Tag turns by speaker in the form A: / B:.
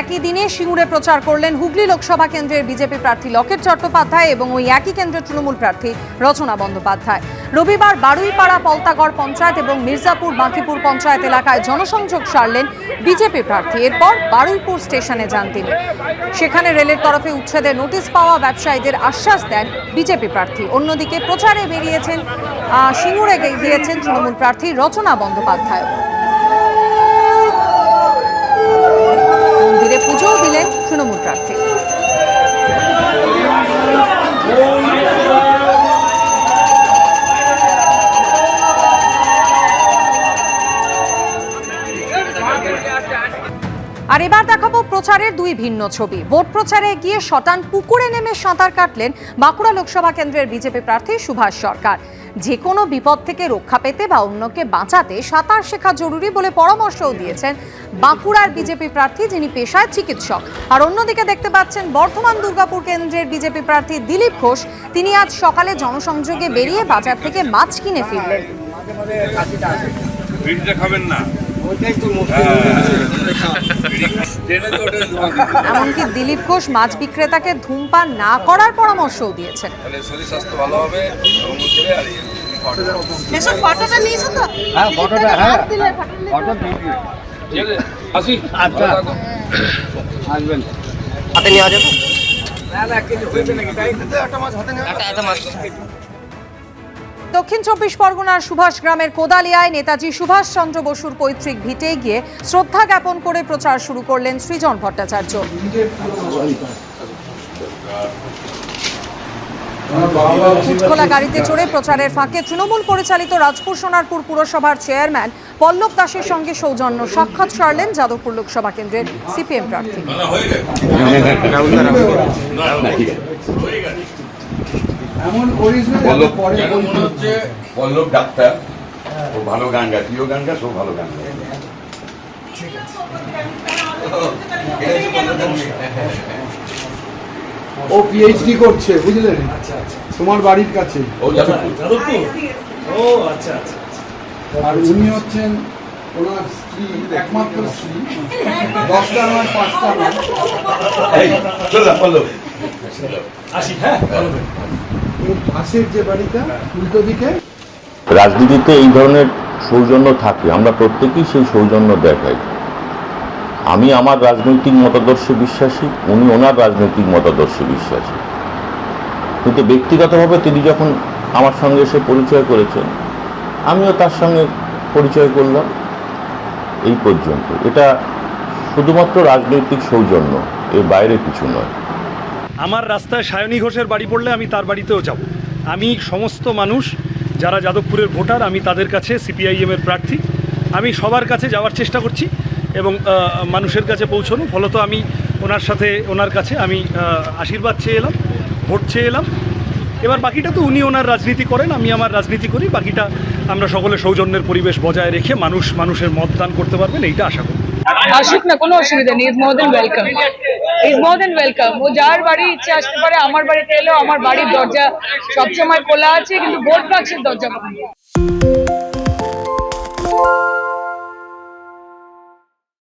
A: একই দিনে সিঙ্গুরে প্রচার করলেন হুগলি লোকসভা কেন্দ্রের বিজেপি প্রার্থী লকেট চট্টোপাধ্যায় এবং ওই একই কেন্দ্রের তৃণমূল প্রার্থী রচনা বন্দ্যোপাধ্যায়। রবিবার বারুইপাড়া পলতাগড় পঞ্চায়েত এবং মির্জাপুর বাঁকিপুর পঞ্চায়েত এলাকায় জনসংযোগ সারলেন বিজেপি প্রার্থী। এরপর বারুইপুর স্টেশনে যান তিনি। সেখানে রেলের তরফে উচ্ছেদের নোটিশ পাওয়া ব্যবসায়ীদের আশ্বাস দেন বিজেপি প্রার্থী। অন্যদিকে প্রচারে বেরিয়েছেন সিঙ্গুরে গিয়েছেন তৃণমূল প্রার্থী রচনা বন্দ্যোপাধ্যায় আর এবার দেখাবো প্রচারের দুই ভিন্ন ছবি। ভোট প্রচারে গিয়ে শটান পুকুরে নেমে সাঁতার কাটলেন বাঁকুড়া লোকসভা কেন্দ্রের বিজেপি প্রার্থী সুভাষ সরকার। যে কোনো বিপদ থেকে রক্ষা পেতে বা অন্যকে বাঁচাতে সাঁতার শেখা জরুরি বলে পরামর্শও দিয়েছেন বাঁকুড়ার বিজেপি প্রার্থী যিনি পেশায় চিকিৎসক। আর অন্যদিকে দেখতে পাচ্ছেন বর্ধমান দুর্গাপুর কেন্দ্রের বিজেপি প্রার্থী দিলীপ ঘোষ। তিনি আজ সকালে জনসংযোগে বেরিয়ে বাজার থেকে মাছ কিনে ফিরলেন।
B: খাবেন না।
A: এমনকি দিলীপ ঘোষ মাছ বিক্রেতাকে ধূমপান না করার পরামর্শও দিয়েছেন।
B: শরীর স্বাস্থ্য ভালো হবে এবং করে আর এই
C: ফটোটা নিয়েছো তো?
D: হ্যাঁ ফটোটা হ্যাঁ
B: থাকো।
D: আসবেন।
E: হাতে নেওয়া যাবে?
A: দক্ষিণ চব্বিশ পরগনার সুভাষ গ্রামের কোদালিয়ায় নেতাজি সুভাষচন্দ্র বসুর পৈতৃক ভিটে গিয়ে শ্রদ্ধা জ্ঞাপন করে প্রচার শুরু করলেন সৃজন ভট্টাচার্য। উৎকোলা গাড়িতে চড়ে প্রচারের ফাঁকে তৃণমূল পরিচালিত রাজপুর সোনারপুর পুরসভার চেয়ারম্যান পল্লব দাসের সঙ্গে সৌজন্য সাক্ষাৎ সারলেন যাদবপুর লোকসভা কেন্দ্রের সিপিএম প্রার্থী।
D: এমন করিস না পরে
F: মনে হচ্ছে পল্লব ডাক্তার? ও ভালো গান গায় তুইও গান গাছ ও ভালো গান গায়।
D: ও পিএইচডি করছে বুঝলেন তোমার বাড়ির কাছে।
F: ও যাদবপুর।
D: আর উনি হচ্ছেন ওনার স্ত্রী একমাত্র স্ত্রী। দশটা নয় পাঁচটা নয়
F: চল না পল্লব।
G: রাজনীতিতে এই ধরনের সৌজন্য থাকে, আমরা প্রত্যেকেই সেই সৌজন্য দেখাই। আমি আমার রাজনৈতিক মতাদর্শে বিশ্বাসী, উনি ওনার রাজনৈতিক মতাদর্শে বিশ্বাসী। কিন্তু ব্যক্তিগতভাবে তিনি যখন আমার সঙ্গে এসে পরিচয় করেছেন, আমিও তার সঙ্গে পরিচয় করলাম। এই পর্যন্ত। এটা শুধুমাত্র রাজনৈতিক সৌজন্য, এর বাইরে কিছু নয়।
H: আমার রাস্তায় সায়নী ঘোষের বাড়ি পড়লে আমি তার বাড়িতেও যাব। আমি সমস্ত মানুষ, যারা যাদবপুরের ভোটার, আমি তাদের কাছে সিপিআইএমের প্রার্থী। আমি সবার কাছে যাওয়ার চেষ্টা করছি এবং মানুষের কাছে পৌঁছানো। ফলত আমি ওনার সাথে, ওনার কাছে আমি আশীর্বাদ চেয়ে এলাম, ভোট চেয়ে এলাম। এবার বাকিটা তো উনি ওনার রাজনীতি করেন, আমি আমার রাজনীতি করি। বাকিটা আমরা সকলে সৌজন্যের পরিবেশ বজায় রেখে মানুষ, মানুষের মতদান করতে পারবেন, এইটা আশা করি।
I: আসুক না, কোনো অসুবিধা নেই। Is more than welcome is more than welcome ও যার বাড়ি ইচ্ছে আসতে পারে, আমার বাড়িতে এলেও আমার বাড়ির দরজা সবসময় খোলা আছে, কিন্তু ভোট বাক্সের দরজা বন্ধ।